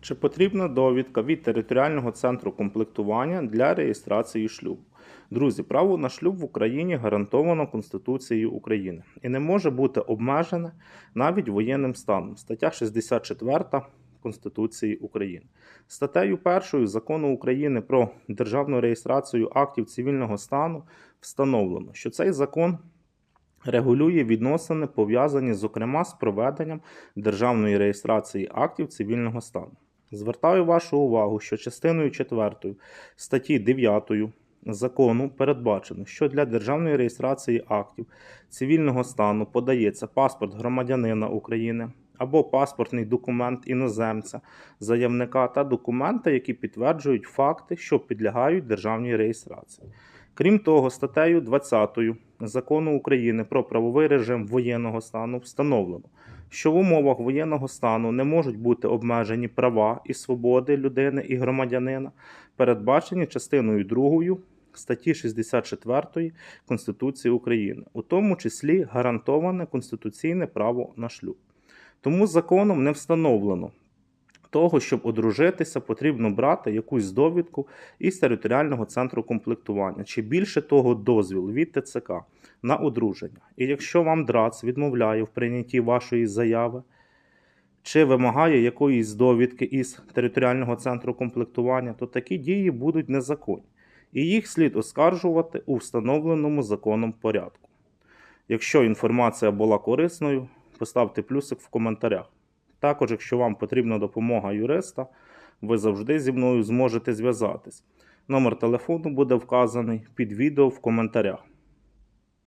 Чи потрібна довідка від територіального центру комплектування для реєстрації шлюбу? Друзі, право на шлюб в Україні гарантовано Конституцією України і не може бути обмежене навіть воєнним станом. Стаття 64 Конституції України. Статтею 1 закону України про державну реєстрацію актів цивільного стану встановлено, що цей закон регулює відносини, пов'язані, зокрема, з проведенням державної реєстрації актів цивільного стану. Звертаю вашу увагу, що частиною 4 статті 9 закону передбачено, що для державної реєстрації актів цивільного стану подається паспорт громадянина України або паспортний документ іноземця, заявника та документи, які підтверджують факти, що підлягають державній реєстрації. Крім того, статтею 20 закону України про правовий режим воєнного стану встановлено, що в умовах воєнного стану не можуть бути обмежені права і свободи людини і громадянина, передбачені частиною 2 статті 64 Конституції України, у тому числі гарантоване конституційне право на шлюб. Тому законом не встановлено того, щоб одружитися, потрібно брати якусь довідку із територіального центру комплектування, чи більше того дозвіл від ТЦК на одруження. І якщо вам ДРАЦ відмовляє в прийнятті вашої заяви, чи вимагає якоїсь довідки із територіального центру комплектування, то такі дії будуть незаконні, і їх слід оскаржувати у встановленому законом порядку. Якщо інформація була корисною, поставте плюсик в коментарях. Також, якщо вам потрібна допомога юриста, ви завжди зі мною зможете зв'язатись. Номер телефону буде вказаний під відео в коментарях.